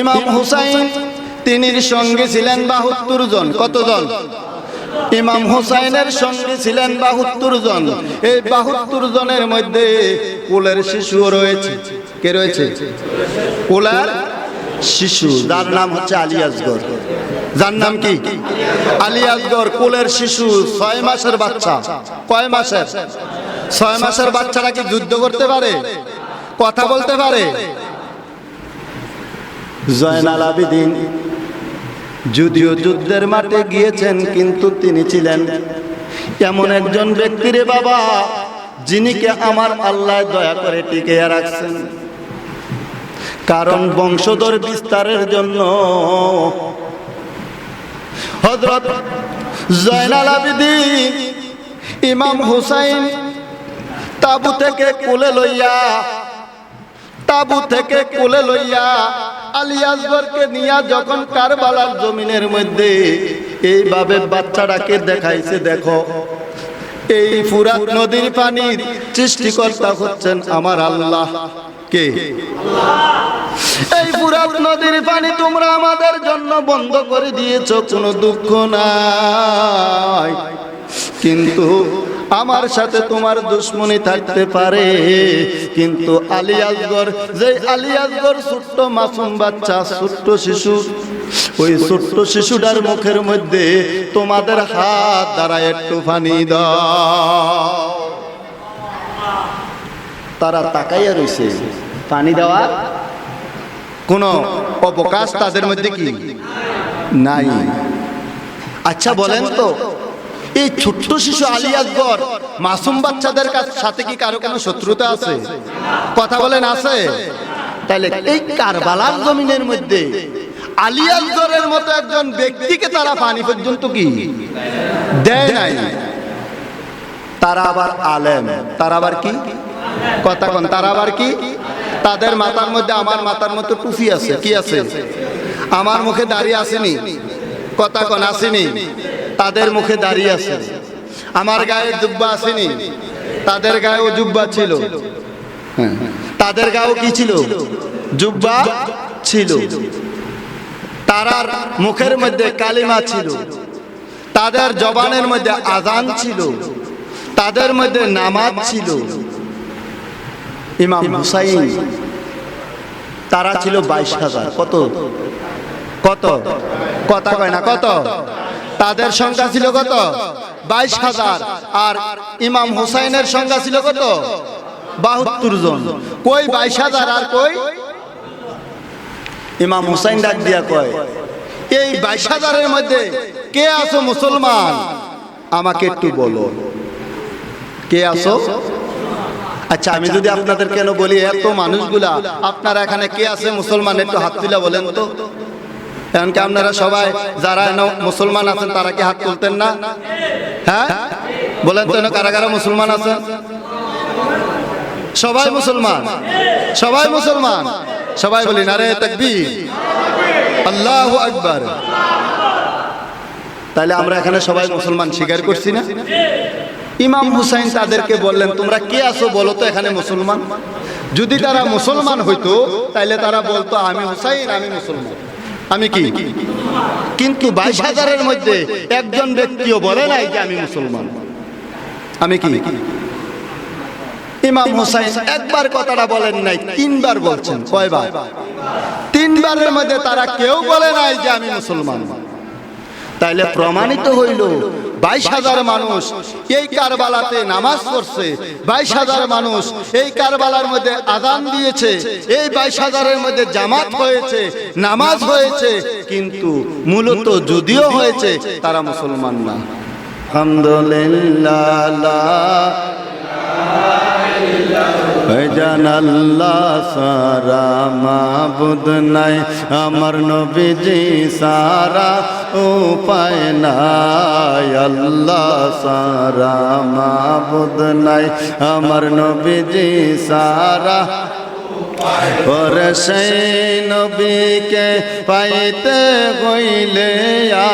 ইমাম হুসাইন তিনির সঙ্গে ছিলেন বাহাত্তর জন। কতজন ইমাম হুসাইনের সঙ্গে ছিলেন বাহাত্তর জন। এই বাহাত্তর জনের মধ্যে কুলের শিশুও রয়েছে। কে রয়েছে? কুলের শিশু। যার নাম হচ্ছে আলী আসগর যার নাম কি? আলী আসগর কুলের শিশু ছয় মাসের বাচ্চা। কয় মাসের? ছয় মাসের বাচ্চারা কি যুদ্ধ করতে পারে? কথা বলতে পারে? জয়নাল আবিদিন যদিও যুদ্ধের মাঠে গিয়েছেন, কিন্তু তিনি ছিলেন এমন একজন ব্যক্তিরে বাবা যিনিকে আমার আল্লাহ দয়া করে টিকে রাখছেন। কারণ বংশধর বিস্তারের জন্য হজরত জয়নাল আবিদিন, ইমাম হুসাইন তাবু থেকে কোলে লইয়া, তাবু থেকে কোলে লইয়া আলী আসগরকে নিয়া যখন কারবালার জমিনের মধ্যে এইভাবে বাচ্চাটাকে দেখাইছে, দেখো, এই ফুরাত নদীর পানির সৃষ্টিকর্তা হচ্ছেন আমার আল্লাহ। কে? এই ফুরাত নদীর পানি তোমরা আমাদের জন্য বন্ধ করে দিয়েছ, কোনো দুঃখ নাই। কিন্তু আমার সাথে তোমার দুশ্মনী থাকতে পারে। কিন্তু আলী আসগর যে আলী আসগর ছোট্ট মাসুম বাচ্চা ছোট্ট শিশু ওই ছোট্ট শিশুটার মুখের মধ্যে তোমাদের হাত দ্বারা একটু ফানি তারা তাকাইয়া রইছে। পানি দেওয়া? কোনো অবকাশ তাদের মধ্যে কি? নাই। আচ্ছা বলেন তো। এই ছোট্ট শিশু আলী আকবর মাসুম বাচ্চাদের সাথে কি কারও কোনো শত্রুতা আছে? কথা বলেন আছে? তাহলে এই কারবালার জমিনের মধ্যে আলী আকবরের মতো একজন ব্যক্তিকে তারা পানি পর্যন্ত কি? দেয় নাই। তারা আবার আলেম। তারা আবার কি? কথা কন, তারা আবার কি? তাদের মাথার মধ্যে আমার মাথার মতো টুফি আছে। কি আছে? আমার মুখে দাঁড়িয়ে আসেনি। কথা কন, আসেনি। তাদের মুখে দাঁড়িয়ে আছে। আমার গায়ে জুব্বা আসেনি। তাদের গায়েও জুব্বা ছিল। হ্যাঁ। তাদের গায়েও কি ছিল? জুব্বা ছিল। তারার মুখের মধ্যে কালিমা ছিল। তাদের জবানের মধ্যে আজান ছিল। তাদের মধ্যে নামাজ ছিল। ইমাম হুসাইন, তারা ছিল বাইশ হাজার। কত? কত? কথা কয় না, কত? তাদের সংখ্যা ছিল কত? বাইশ হাজার। আর ইমাম হুসাইনের সংখ্যা ছিল কত? বাহাত্তর জন। কই বাইশ হাজার আর কই? ইমাম হুসাইন ডাক দিয়া কয়, এই বাইশ হাজারের মধ্যে কে আছো মুসলমান? আমাকে একটু বলো। কে আছো? আচ্ছা আমি যদি আপনাদের কেন বলি, এত মানুষগুলা, আপনারা এখানে কে আছে মুসলমান? একটু হাত তুলে বলেন তো। এমনকি আপনারা সবাই যারা মুসলমান আছেন, তারা কি হাত তুলতেন না? হ্যাঁ? বলেন তো কারা কারা মুসলমান আছেন? সবাই মুসলমান। সবাই মুসলমান। সবাই বলি নারে তাকবীর। আল্লাহ আকবার। তাহলে আমরা এখানে সবাই মুসলমান স্বীকার করছি না? ইমাম হুসাইন তাদেরকে বললেন, তোমরা কে আছো বলো তো এখানে মুসলমান? যদি তারা মুসলমান হইতো তাহলে তারা বলতো, আমি হুসাইন, আমি মুসলমান। আমি কি? কিন্তু বাইশ হাজারের মধ্যে একজন ব্যক্তিও বলে নাই যে আমি মুসলমান। আমি কি? ইমাম হুসাইন একবার কথাটা বলেন নাই, তিনবার বলছেন। কয়বার? তিনবারের মধ্যে তারা কেউ বলে নাই যে আমি মুসলমান। তাইলে প্রমাণিত হইল বাইশ হাজার মানুষ এই কারবালাতে নামাজ পড়ছে। বাইশ হাজার মানুষ এই কারবালার মধ্যে আদান দিয়েছে। এই বাইশ হাজারের মধ্যে জামাত হয়েছে নামাজ হয়েছে কিন্তু মূলত যদিও হয়েছে তারা মুসলমান না। আলহামদুলিল্লাহ জান আল্লাহ সারা মাবুদ নাই, আমার নবীজি সারা উপায় নাই। আল্লাহ সারা মাবুদ নাই, আমার নবীজি সারা নবীকে পাইতে হইলে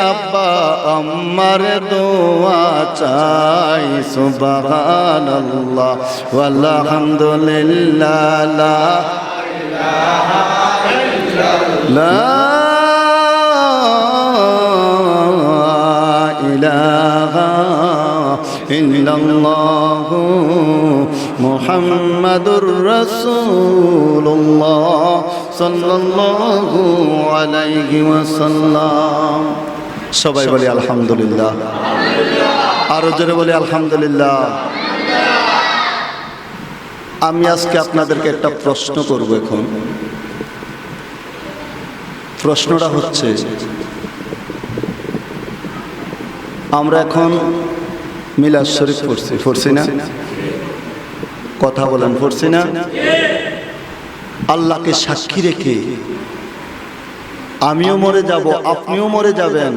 আব্বা আমার দোয়া চাই সুবাহান আল্লাহ আলহামদুলিল্লাহ ইলাহা মোহাম্মদুর রসুল্লাহ সাল্লাল্লাহু আলাইহি ওয়াসাল্লাম। সবাই বলি আলহামদুলিল্লাহ। আরও জোরে বলি আলহামদুলিল্লাহ। আমি আজকে আপনাদেরকে একটা প্রশ্ন করব এখন। প্রশ্নটা হচ্ছে, আমরা এখন মিলাদ শরীফ পড়ছি পড়ছি না? কথা বলেন পড়ছি না? আল্লাহকে সাক্ষী রেখে আমিও মরে যাব আপনিও মরে যাবেন।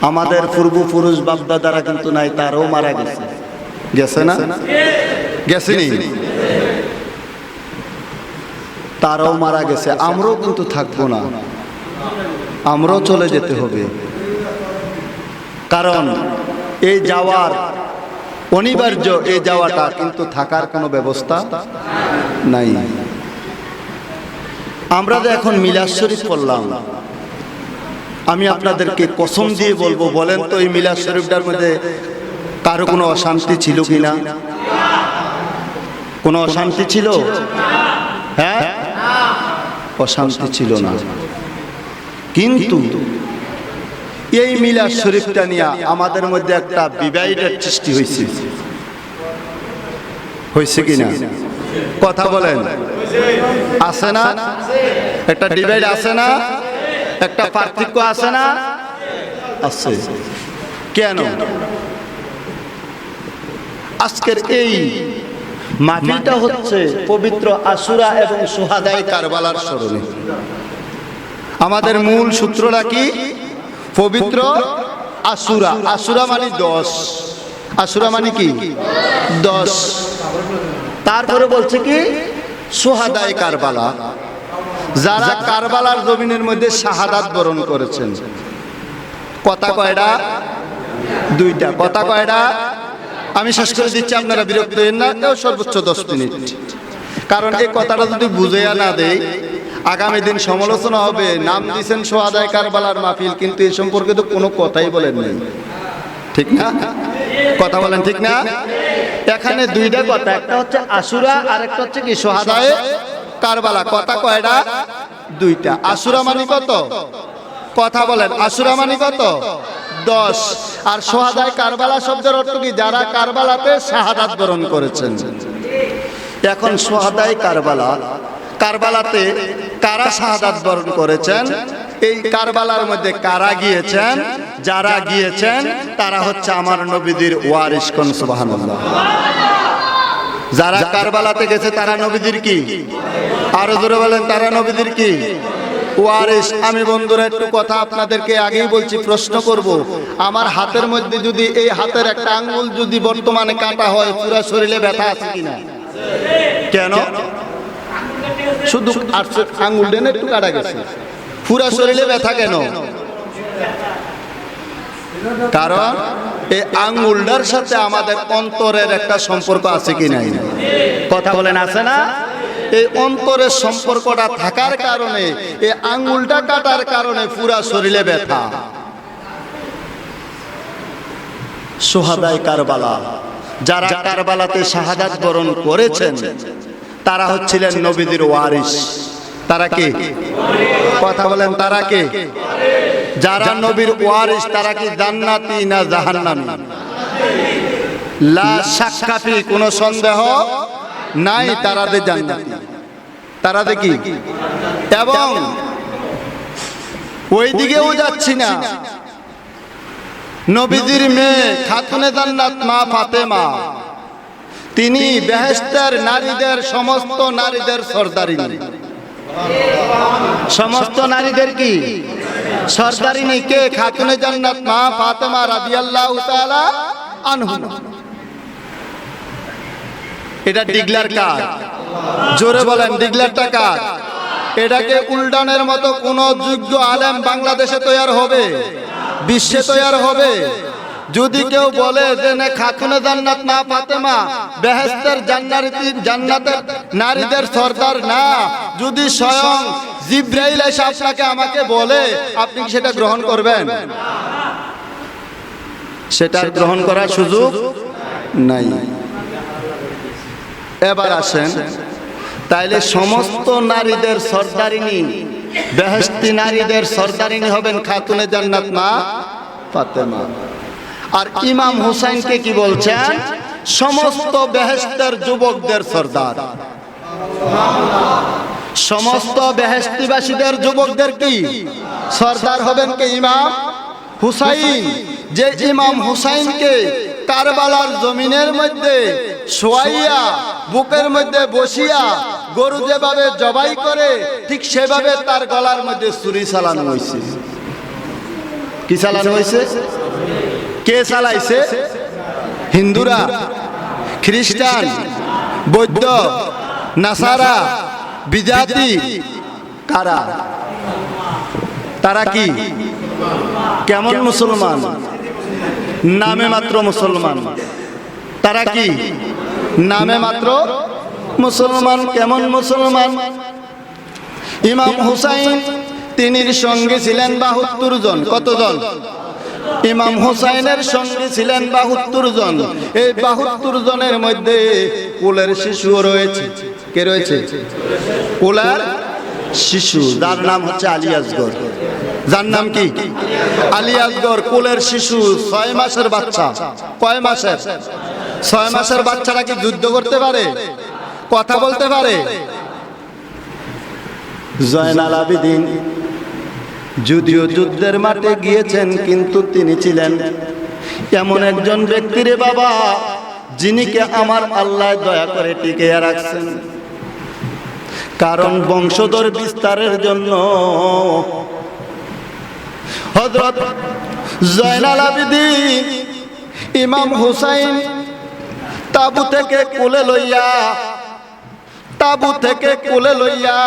আমাদের পূর্বপুরুষ বাপদাদারা কিন্তু নাই তারও মারা গেছে। গেছে না? গেছেনি। তারাও মারা গেছে আমরাও কিন্তু থাকব না। আমরাও চলে যেতে হবে। কারণ এই যাওয়ার অনিবার্য এ যাওয়াটা কিন্তু থাকার কোনো ব্যবস্থা নাই। আমরা যে এখন মিলাদ শরীফ পড়লাম। আমি আপনাদেরকে কসম দিয়ে বলব বলেন তো এই মিলাদ শরীফটার মধ্যে কারও কোনো অশান্তি ছিল কিনা? কোনো? অশান্তি ছিল? হ্যাঁ? অশান্তি ছিল না। কিন্তু এই মিলাদ শরীফটা নিয়ে আমাদের মধ্যে একটা বিবাহিতের সৃষ্টি হয়েছে। হয়েছে কিনা কথা বলেন। আছে না? একটা ডিভাইড আছে না? একটা পার্থক্য আছে না? আছে। কেন? আজকের এই মাহফিলটা হচ্ছে পবিত্র আশুরা এবং সোহাদাই কারবালার স্মরণে। আমাদের মূল সূত্রটা কি? পবিত্র আশুরা। আশুরা। মানে দশ। আশুরা মানে কি? দশ। তারপরে বলছে কি? সোহাদাই কারবালা। যারা কারবালার জমিনের মধ্যে শাহাদাত বরণ করেছেন। কথা কয়টা? দুইটা। কথা কয়টা? আমি শেষ করে দিচ্ছি আপনারা বিরক্ত হন না। সর্বোচ্চ দশ মিনিট। কারণ এই কথাটা যদি বুঝেয়া না দেয় আগামী দিন সমালোচনা হবে, নাম দিয়েছেন সোহাদায় কারবালার মাহফিল, কিন্তু এ সম্পর্কে তো কোনো কথাই বলেন নাই। ঠিক না? কথা বলেন ঠিক না? এখানে দুইটা কথা, একটা হচ্ছে আশুরা আর একটা হচ্ছে কি, সোহাদায় কারবালা। কথা কয়টা? দুইটা। আশুরা মানে কত? কথা বলেন, আশুরা মানে কত? দশ। আর সোহাদায় কারবালা শব্দের অর্থ কি? যারা কারবালাতে শাহাদাত বরণ করেছেন। এখন সোহাদায় কারবালা কারবালাতে কারা শাহাদাত বরণ করেছেন? এই কারবালার মধ্যে কারা গিয়েছেন? যারা গিয়েছেন তারা হচ্ছে আমার নবীদের ওয়ারিস কোন সুবহানাল্লাহ। যারা কারবালাতে গেছে তারা নবীদের কি? আরও জোরে বলেন তারা নবীদের কি? ওয়ারিস আমি বন্ধুরা একটু কথা আপনাদেরকে আগেই বলছি প্রশ্ন করব। আমার হাতের মধ্যে যদি এই হাতের একটা আঙ্গুল যদি বর্তমানে কাটা হয় পুরো শরীরে ব্যথা আছে কিনা? কেন? শুধু আর আঙ্গুল ডেনে একটু কাটা গেছে। পুরা শরীরে ব্যথা কেন? কারণ এই আঙ্গুলটার সাথে আমাদের অন্তরের একটা সম্পর্ক আছে কি নাই? কথা বলেন, আছে না? এই অন্তরের সম্পর্কটা থাকার কারণে, এই আঙ্গুলটা কাটার কারণে পুরা শরীরে ব্যথা। সোহাদাই কারবালা, যারা কারবালাতে শাহাদাত বরণ করেছেন তারা হচ্ছিলেন নবীদের ওয়ারিস। তারা কে? কথা বলেন তারা কে? যারা নবীর ওয়ারিস তারা কি জান্নাতি না জাহান্নামী? লা সাক্ষাফি কোনো সন্দেহ নাই তারাদের জান্নাতি। তারা দেখি এবং ওই দিকেও যাচ্ছি না। নবীজির মেয়ে খাতুনে জান্নাত মা ফাতেমা। তিনি বেহেস্তের নারীদের সমস্ত নারীদের সর্দারিনী। সমস্ত নারীদের কি? সর্দারিনী কে? খাতুনে জান্নাত মা ফাতেমা রাদিয়াল্লাহু তাআলা আনহু। এটা ডিগলার কার? জোরে বলেন ডিগলারটা কার? এটাকে উল্টানের মতো কোন যোগ্য আলেম বাংলাদেশে তৈরি হবে? বিশ্বে তৈরি হবে? যদি কেউ বলে যে না খাতুনে জান্নাত না ফাতেমা বেহেস্তের জান্নাতি জান্নাতের নারীদের সর্দার না। যদি স্বয়ং জিব্রাইল এসে আপনাকে আমাকে বলে আপনি কি সেটা গ্রহণ করবেন। সেটা গ্রহণ করার সুযোগ নাই। এবার আসেন। তাইলে সমস্ত নারীদের সর্দারিনী বেহেস্তি নারীদের সর্দারিনী হবেন খাতুনে জান্নাত মা ফাতেমা। আর ইমাম হুসাইনকে কি বলছেন? সমস্ত বেহেস্তের যুবকদের সর্দার। সমস্ত বেহেস্তিবাসীদের যুবকদের কি? সর্দার হবেন কে ইমাম? হুসাইন, যে ইমাম হুসাইনকে কারবালার জমিনের মধ্যে শোয়াইয়া, বুকের মধ্যে বসিয়া গরু যেভাবে জবাই করে, ঠিক সেভাবে তার গলার মধ্যে ছুরি চালানো হয়েছে কি চালানো হয়েছে কে চালাইছে? হিন্দুরা, খ্রিস্টান, বৌদ্ধ, নাসারা, বিজাতি, কারা? তারা কি? কেমন মুসলমান? নামে মাত্র মুসলমান। তারা কি? নামে মাত্র মুসলমান। কেমন মুসলমান? ইমাম হুসাইন, তিনির সঙ্গে ছিলেন বাহাত্তর জন। কতজন? ইমাম হুসাইনের সঙ্গে ছিলেন বাহাত্তর জন। এই বাহাত্তর জনের মধ্যে কুলের শিশুও রয়েছে। কে রয়েছে? কুলের শিশু, যার নাম হচ্ছে আলী আসগর যার নাম কি? আলী আসগর কুলের শিশু, ছয় মাসের বাচ্চা। কয় মাসের? ছয় মাসের বাচ্চারা কি যুদ্ধ করতে পারে? কথা বলতে পারে? জয়নাল আবিদিন। যদিও যুদ্ধের মাঠে গিয়েছেন, কিন্তু তিনি ছিলেন এমন একজন ব্যক্তিরে বাবা যিনিকে আমার আল্লাহ দয়া করে টিকে রাখছেন। কারণ বংশধর বিস্তারের জন্য হজরত জয়নাল আবিদিন ইমাম হুসাইন তাবু থেকে কোলে লইয়া, তাবু থেকে কোলে লইয়া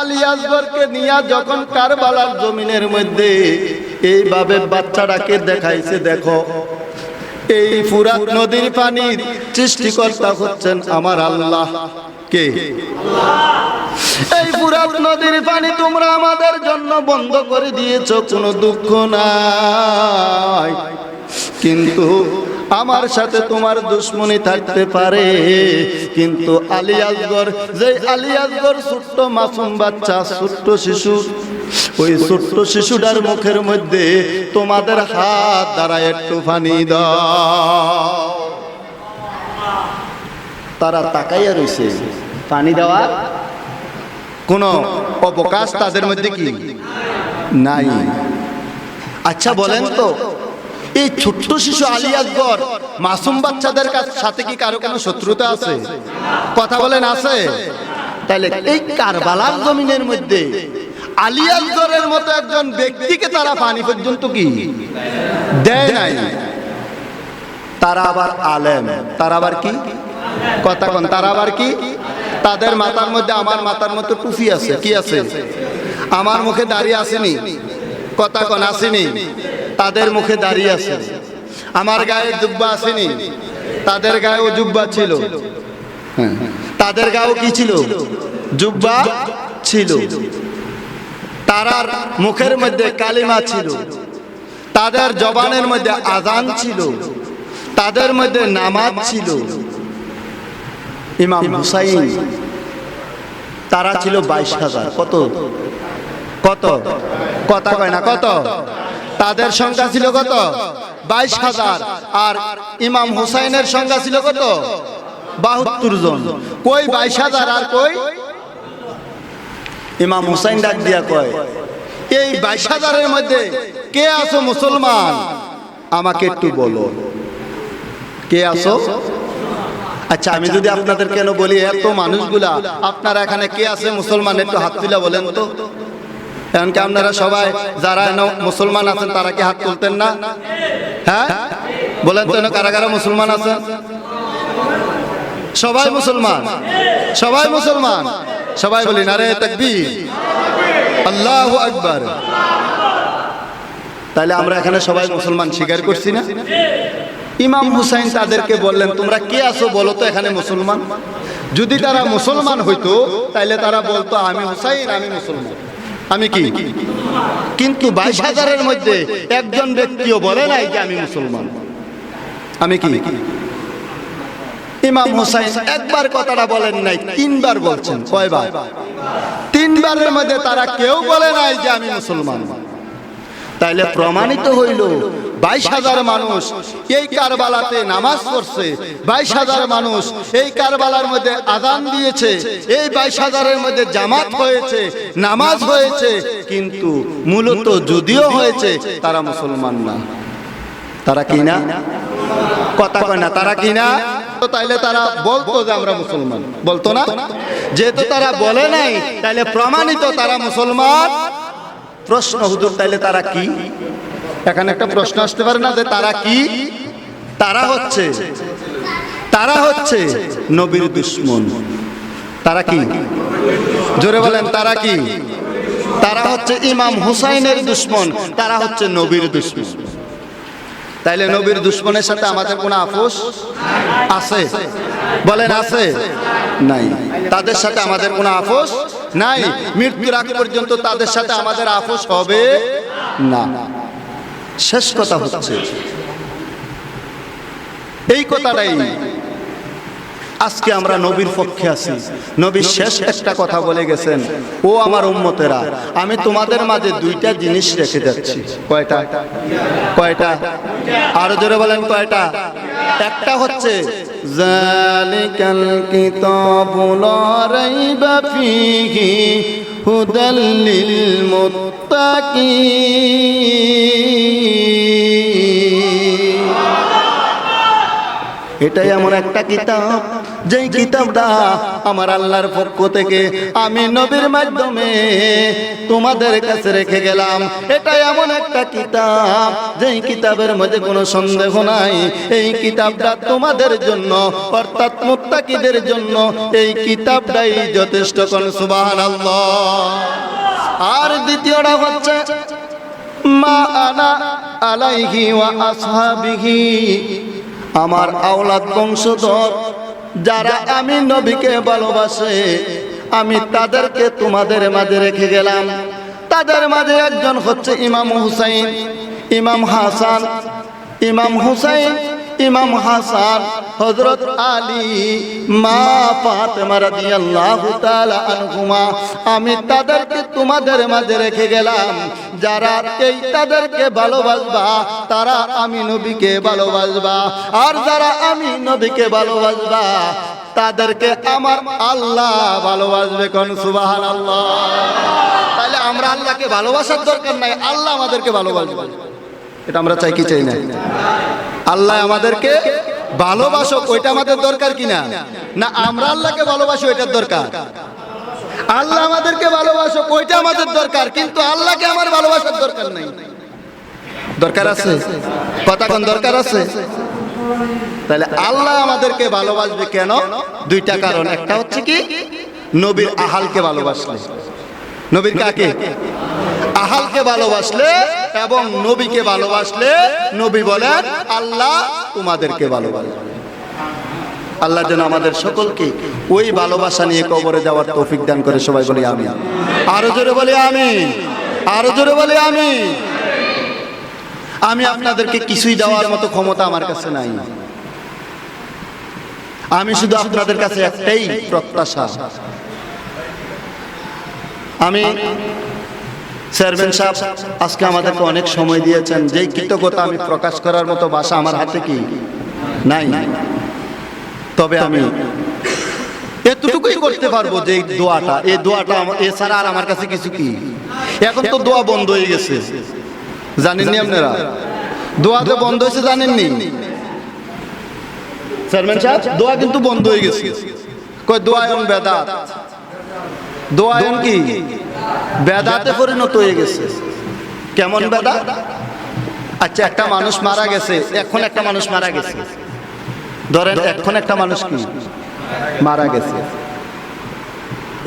আলী আসগরকে নিয়া যখন কারবালার জমিনের মধ্যে এইভাবে বাচ্চাটাকে দেখাইছে, দেখো, এই ফুরাত নদীর পানির সৃষ্টিকর্তা হচ্ছেন আমার আল্লাহ। কে? এই ফুরাত নদীর পানি তোমরা আমাদের জন্য বন্ধ করে দিয়েছ, কোনো দুঃখ নাই। কিন্তু আমার সাথে তোমার দুশ্মনী থাকতে পারে। কিন্তু আলী আসগর যে আলী আসগর ছোট্ট মাসুম বাচ্চা ছোট্ট শিশু ওই ছোট্ট শিশুটার মুখের মধ্যে তোমাদের হাত দ্বারা একটু ফানি তারা তাকাইয়া রইছে। পানি দেওয়া? কোনো অবকাশ তাদের মধ্যে কি? নাই। আচ্ছা বলেন তো এই ছোট্ট শিশু আলী আকবর মাসুম বাচ্চাদের সাথে কি কারও কোনো শত্রুতা আছে? কথা বলেন, আছে? তাহলে এই কারবালার জমিনের মধ্যে আলী আকবরের মতো একজন ব্যক্তিকে তারা পানি পর্যন্ত কি? দেয় নাই। তারা আবার আলেম। তারা আবার কি? কথা কন, তারা আবার কি? তাদের মাথার মধ্যে আমার মাথার মতো টুপি আছে। কি আছে? আমার মুখে দাঁড়িয়ে আসেনি। কথা কন, আসেনি। তাদের মুখে দাঁড়িয়ে আছে। আমার গায়ে জুব্বা আসেনি। তাদের গায়েও জুব্বা ছিল। হ্যাঁ। তাদের গায়েও কি ছিল? জুব্বা ছিল। তারার মুখের মধ্যে কালিমা ছিল। তাদের জবানের মধ্যে আজান ছিল। তাদের মধ্যে নামাজ ছিল। ইমাম হুসাইন, তারা ছিল বাইশ হাজার। কত? কত? কথা কয় না, কত? তাদের সংখ্যা ছিল কত? বাইশ হাজার। আর ইমাম হুসাইনের সংখ্যা ছিল কত? বাহাত্তর জন। কই বাইশ হাজার আর কই? ইমাম হুসাইন ডাক দিয়া কয়, এই বাইশ হাজারের মধ্যে কে আছো মুসলমান? আমাকে একটু বলো। কে আছো? আচ্ছা আমি যদি আপনাদের কেন বলি, এত মানুষগুলা, আপনারা এখানে কে আছে মুসলমান? একটু হাত তুলে বলেন তো। এমনকি আপনারা সবাই যারা মুসলমান আছেন, তারা কি হাত তুলতেন না? হ্যাঁ? বলেন তো কারা কারা মুসলমান আছেন? সবাই মুসলমান। সবাই মুসলমান। সবাই বলি না রে তকবীর। আল্লাহু আকবার। তাহলে আমরা এখানে সবাই মুসলমান স্বীকার করছি না? ইমাম হুসাইন তাদেরকে বললেন, তোমরা কে আছো বলো তো এখানে মুসলমান? যদি তারা মুসলমান হইতো তাহলে তারা বলতো, আমি হুসাইন, আমি মুসলমান। আমি কি? কিন্তু বাইশ হাজারের মধ্যে একজন ব্যক্তিও বলে নাই যে আমি মুসলমান। আমি কি? ইমাম হুসাইন একবার কথাটা বলেন নাই, তিনবার বলছেন, কয়বার? তিনবারের মধ্যে তারা কেউ বলে নাই যে আমি মুসলমান। তাইলে প্রমাণিত হইল, বাইশ হাজার মানুষ এই কারবালাতে নামাজ পড়ছে। বাইশ হাজার মানুষ এই কারবালার মধ্যে আদান দিয়েছে। এই বাইশ হাজারের মধ্যে জামাত হয়েছে, নামাজ হয়েছে। কিন্তু মূলত যদিও হয়েছে, তারা মুসলমান না। তারা কি না? কথা কয় না, তারা কি না? তাইলে তারা বলতো যে আমরা মুসলমান। বলতো না? যেহেতু তারা বলে নাই, তাইলে প্রমাণিত তারা মুসলমান। প্রশ্ন, হুজুর, তাইলে তারা কি? এখানে একটা প্রশ্ন আসতে পারে না যে তারা কি? তারা হচ্ছে। তারা হচ্ছে নবীর দুশ্মন। তারা কি? জোরে বলেন, তারা কি? তারা হচ্ছে ইমাম হুসাইনের দুশ্মন। তারা হচ্ছে নবীর দুশ্মন। তাইলে নবীর দুশ্মনের সাথে আমাদের কোনো আপোষ আছে? বলেন আছে? নাই। তাদের সাথে আমাদের কোনো আপোষ নাই। মৃত্যুর আগ পর্যন্ত তাদের সাথে আমাদের আপোষ হবে? না। শেষ কথা হচ্ছে। এই কথাটাই আজকে আমরা নবীর পক্ষে আছি। নবীর শেষ একটা কথা বলে গেছেন, ও আমার উম্মতেরা, আমি তোমাদের মাঝে দুইটা জিনিস রেখে যাচ্ছি। কয়টা? কয়টা? আরও জোরে বলেন কয়টা? একটা হচ্ছে, জালিকাল কিতাবু লা রাইবা মুত্তাকিন। এটাই এমন একটা কিতাব যেই কিতাবটা আমার আল্লাহর পক্ষ থেকে আমি নবীর মাধ্যমে তোমাদের কাছে রেখে গেলাম। এটা এমন একটা কিতাব যেই কিতাবের মধ্যে কোনো সন্দেহ নাই। এই কিতাবটা তোমাদের জন্য অর্থাৎ মুত্তাকিদের জন্য এই কিতাবটাই যথেষ্ট কোন সুবহানাল্লাহ। আর দ্বিতীয়টা হচ্ছে মা আনা আলাইহি ওয়া আসহাবিহি। আমার আওলাদ বংশধর যারা আমি নবীকে ভালোবাসে আমি তাদেরকে তোমাদের মাঝে রেখে গেলাম। তাদের মাঝে একজন হচ্ছে ইমাম হুসাইন। ইমাম হাসান। ইমাম হুসাইন ইমাম হাসান হজরত আলী, মা ফাতেমা রাদিয়াল্লাহু তাআলা আনহুমা, আমি তাদেরকে তোমাদের মাঝে রেখে গেলাম। যারা এই তাদেরকে ভালোবাসবা, তারা আমি নবীকে ভালোবাসবা। আর যারা আমি নবীকে ভালোবাসবা, তাদেরকে আমার আল্লাহ ভালোবাসবে কোন? সুবহানাল্লাহ। তাহলে আমরা আল্লাহকে ভালোবাসার দরকার নাই, আল্লাহ আমাদেরকে ভালোবাসবে। এটা আমরা চাই কি চাই না? আল্লাহ আমাদেরকে ভালোবাসো ওইটা আমাদের দরকার কিনা? না আমরা আল্লাহকে ভালোবাসি ওইটার দরকার। আল্লাহ আমাদেরকে ভালোবাসো ওইটা আমাদের দরকার কিন্তু আল্লাহকে আমার ভালোবাসার দরকার নাই। দরকার আছে? কথা কোন দরকার আছে? তাহলে আল্লাহ আমাদেরকে ভালোবাসবে কেন? দুইটা কারণ। একটা হচ্ছে কি? নবীর আহালকে ভালোবাসলে। নবীর কাকে? আহালকে ভালোবাসলে এবং নবীকে ভালোবাসলে নবী বলেন, আল্লাহ তোমাদেরকে ভালোবাসবে আল্লাহ যেন আমাদের সকলকে ওই ভালোবাসা নিয়ে কবরে যাওয়ার তৌফিক দান করে। সবাই বলি আমি আরও জোরে বলি আমি আরও জোরে বলি আমি আমি আপনাদেরকে কিছুই দেওয়ার মতো ক্ষমতা আমার কাছে নাই। আমি শুধু আপনাদের কাছে একটাই প্রত্যাশা। আমি চেয়ারম্যান সাহেব, আজকে আমাদেরকে অনেক সময় দিয়েছেন। যেই কৃতজ্ঞতা আমি প্রকাশ করার মতো ভাষা আমার হাতে কি? নাই। তবে আমি এতটুকুই করতে পারব যে এই দোয়াটা। এই দোয়াটা এছাড়া আর আমার কাছে কিছু কি? এখন তো দোয়া বন্ধ হয়ে গেছে। জানেননি আপনারা? দোয়া তো বন্ধ হয়েছে, জানেননি? চেয়ারম্যান সাহেব, দোয়া কিন্তু বন্ধ হয়ে গেছে। কই দোয়া এবং বেদাত। দোয়া এবং কি? বেদাতে পরিণত হয়ে গেছে। কেমন বেদাত আচ্ছা একটা মানুষ মারা গেছে, এখন একটা মানুষ মারা গেছে। ধরেন, এখন একটা মানুষ কি? মারা গেছে।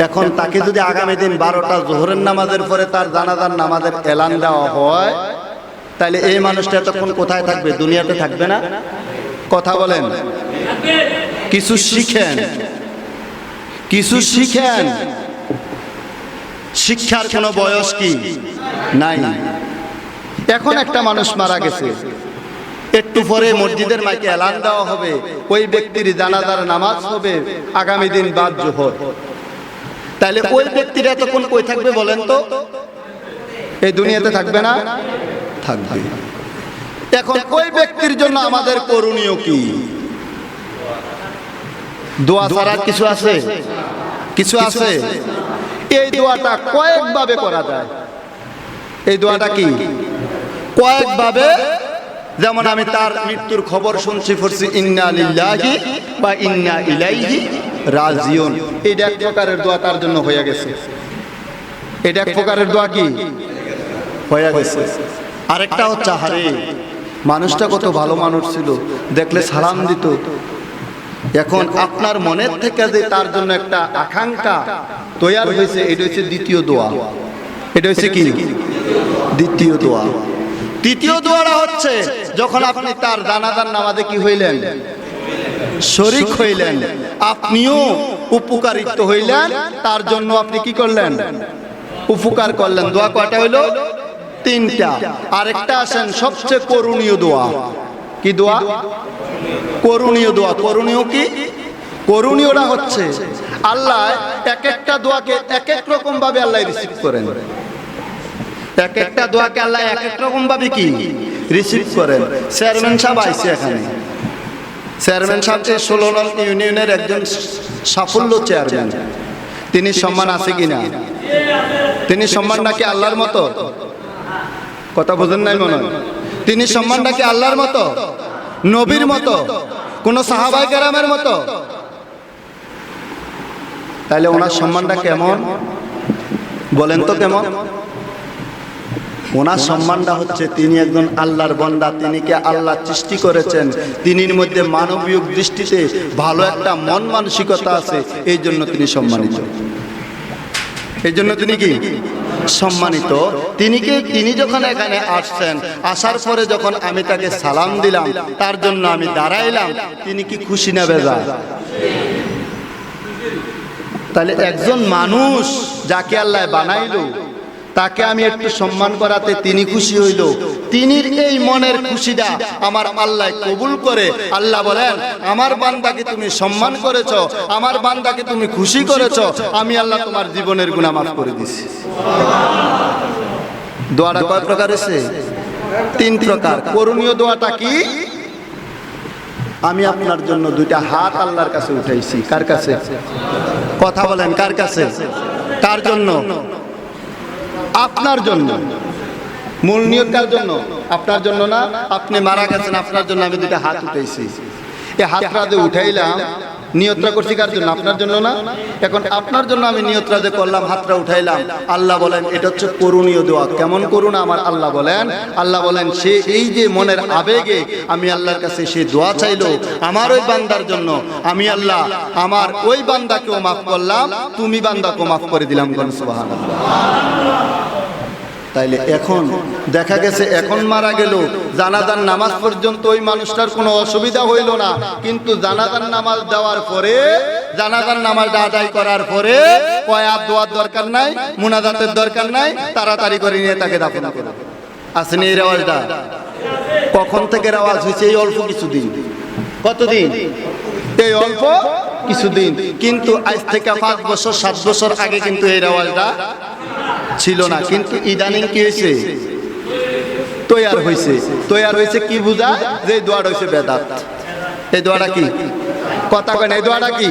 এখন তাকে যদি আগামী দিন বারোটা জোহরের নামাজের পরে তার জানাজার নামাজের এলান দেওয়া হয়, তাহলে এই মানুষটা এতক্ষণ কোথায় থাকবে? দুনিয়াতে থাকবে না? কথা বলেন। কিছু শিখেন। কিছু শিখেন। শিক্ষার কোনো বয়স কি? নাই। এখন একটা মানুষ মারা গেছে। একটু পরে মসজিদের মাইকে এলান দেওয়া হবে। ওই ব্যক্তির জানাজার নামাজ হবে আগামী দিন বাদ জোহর। তাহলে ওই ব্যক্তির এতক্ষণ কই থাকবে বলেন তো? এই দুনিয়াতে থাকবে না? থাকবে। এখন ওই ব্যক্তির জন্য আমাদের করণীয় কি? দোয়া ছাড়ার কিছু আছে? কিছু আছে? এই দোয়াটা কয়েকভাবে করা যায়। এই দোয়াটা কি? কয়েকভাবে। যেমন আমি তার মৃত্যুর খবর শুনছি ফরছি ইন্না লিল্লাহি বা ইন্না ইলাইহি রাজিউন। এটা এক প্রকারের দোয়া তার জন্য হয়ে গেছে। এটা এক প্রকারের দোয়া কি? হয়ে গেছে। আরেকটা হচ্ছে হারে, মানুষটা কত ভালো মানুষ ছিল, দেখলে সালাম দিত। এখন আপনার মনের থেকে যে তার জন্য একটা আকাঙ্ক্ষা তৈরি হয়েছে, এটা হচ্ছে দ্বিতীয় দোয়া। এটা হচ্ছে কি? দ্বিতীয় দোয়া। তৃতীয় দোয়াটা হচ্ছে যখন আপনি তার জানাজার নামাজে কি হইলেন? শরিক হইলেন। আপনিও উপকারিত হইলেন, তার জন্য আপনি কি করলেন? উপকার করলেন। দোয়া কয়টা হইল? তিনটা। আরেকটা আসেন, সবচেয়ে করুণীয় দোয়া। কি দোয়া? করুণীয় দোয়া। করুণীয় কি? করণীয়টা হচ্ছে আল্লাহ এক একটা দোয়াকে এক এক রকম ভাবে আল্লাহ রিসিভ করেন। এক একটা দোয়াকে আল্লাহ এক এক রকম ভাবে কি? রিসিভ করেন। চেয়ারম্যান সাহেব আইসে এখানে। চেয়ারম্যান সাহেব ষোলো নং ইউনিয়নের একজন সাফল্য চেয়ারম্যান তিনি সম্মান আছে কিনা? তিনি সম্মান নাকি আল্লাহর মতো? কথা বোঝেন নাই মনে তিনি সম্মান নাকি আল্লাহর মতো? নবীর মতো? কোন সাহাবাই কেরামের মতো? তাহলে ওনার সম্মানটা কেমন? বলেন তো কেমন? ওনার সম্মানটা হচ্ছে তিনি একজন আল্লাহর বন্দা তিনি কে আল্লাহ সৃষ্টি করেছেন। তিনির মধ্যে মানবীয় দৃষ্টিতে ভালো একটা মন মানসিকতা আছে এই জন্য তিনি সম্মানিত। এই জন্য তিনি কি? সম্মানিত। তিনি কি? তিনি যখন এখানে আসছেন আসার পরে যখন আমি তাকে সালাম দিলাম তার জন্য আমি দাঁড়াইলাম তিনি কি খুশি না বেজা তাহলে একজন মানুষ যাকে আল্লাহ বানাইলো, তাকে আমি একটু সম্মান করাতে তিনি খুশি হইল। তিনি এই মনের খুশিটা আমার আল্লাহ কবুল করে। আল্লাহ বলেন, আমার বান্দাকে তুমি সম্মান করেছ, আমার বান্দাকে তুমি খুশি করেছ, আমি আল্লাহ তোমার জীবনের গুণা মাফ করে দিছি। দোয়াটা কয় প্রকার এসে তিন প্রকার। করণীয় দোয়াটা কি? আমি আপনার জন্য দুইটা হাত আল্লাহর কাছে উঠাইছি। কার কাছে? কথা বলেন, কার কাছে? কার জন্য? আপনার জন্য। মূল নিয়ত কার জন্য? আপনার জন্য না? আপনি মারা গেছেন, আপনার জন্য আমি দুইটা হাত উঠাইছি। এই হাতটা যে উঠাইলাম নিয়তটা করছি কার জন্য? আপনার জন্য না? এখন আপনার জন্য আমি নিয়তটা যে করলাম হাতটা উঠাইলাম, আল্লাহ বলেন, এটা হচ্ছে করুণীয় দোয়া। কেমন করুণা আমার আল্লাহ বলেন? আল্লাহ বলেন, সে এই যে মনের আবেগে আমি আল্লাহর কাছে সে দোয়া চাইলো, আমার ওই বান্দার জন্য আমি আল্লাহ, আমার ওই বান্দাকেও মাফ করলাম, তুমি বান্দাকেও মাফ করে দিলাম গণ তাইলে এখন দেখা গেছে এখন মারা গেল, জানাজার নামাজ পর্যন্ত ওই মানুষটার কোনো অসুবিধা হইল না। কিন্তু জানাজার নামাজ দেওয়ার পরে, জানাজার নামাজ আদায় করার পরে কয়াত দোয়ার দরকার নাই, মুনাজাতের দরকার নাই, তাড়াতাড়ি করে নিয়ে তাকে দাফন করে আসেনি এই রেওয়াজটা? কখন থেকে রেওয়াজ হয়েছে? এই অল্প কিছুদিন। কতদিন? এই অল্প কিছুদিন। কিন্তু আজ থেকে পাঁচ বছর, সাত বছর আগে কিন্তু এই রেওয়াজটা ছিল না কিন্তু ইদানিং কি হয়েছে তৈয়ার হয়েছে তৈয়ার হয়েছে কি বুঝা? যে দোয়াটা হয়েছে বেদাত। এই দোয়াটা কি? কথা কেন এই দোয়াটা কি?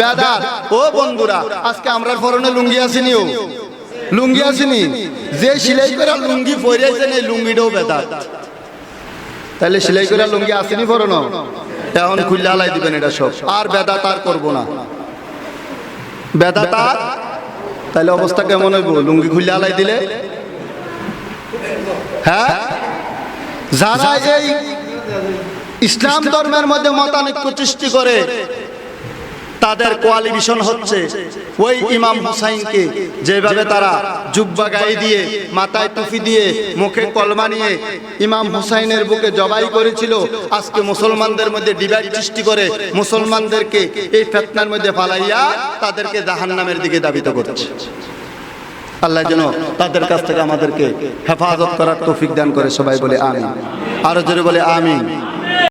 বেদাত। ও বন্ধুরা আজকে আমরা ফরনে লুঙ্গি আসিনি ও। লুঙ্গি আসিনি? যে সিলাই করে লুঙ্গি পরিয়েছেন এই লুঙ্গিটাও বেদাত। তাহলে সিলাই করে লুঙ্গি আসেনি ফরন এখন খুললে আলাই দিবেন এটা সব। আর বেদাত আর করব না। বেদাত আর তাহলে অবস্থা কেমন হইব? লুঙ্গি খুলে আলাই দিলে? হ্যাঁ? যারা এই ইসলাম ধর্মের মধ্যে মতানৈক্য সৃষ্টি করে তাদের কোয়ালিফিকেশন হচ্ছে। ওই ইমাম হুসাইনকে যেভাবে তারা জুব্বা গায়ে দিয়ে, মাথায় টুপি দিয়ে, মুখে কলমা নিয়ে ইমাম হুসাইনের বুকে জবাই করেছিল, আজকে মুসলমানদের মধ্যে ডিভাইড সৃষ্টি করে মুসলমানদেরকে এই ফেতনার মধ্যে ফালাইয়া তাদেরকে জাহান্নামের দিকে দাবিত করছে। আল্লাহ যেন তাদের কাছ থেকে আমাদেরকে হেফাজত করার তৌফিক দান করে, সবাই বলে আমি আরও জোরে বলে আমিন।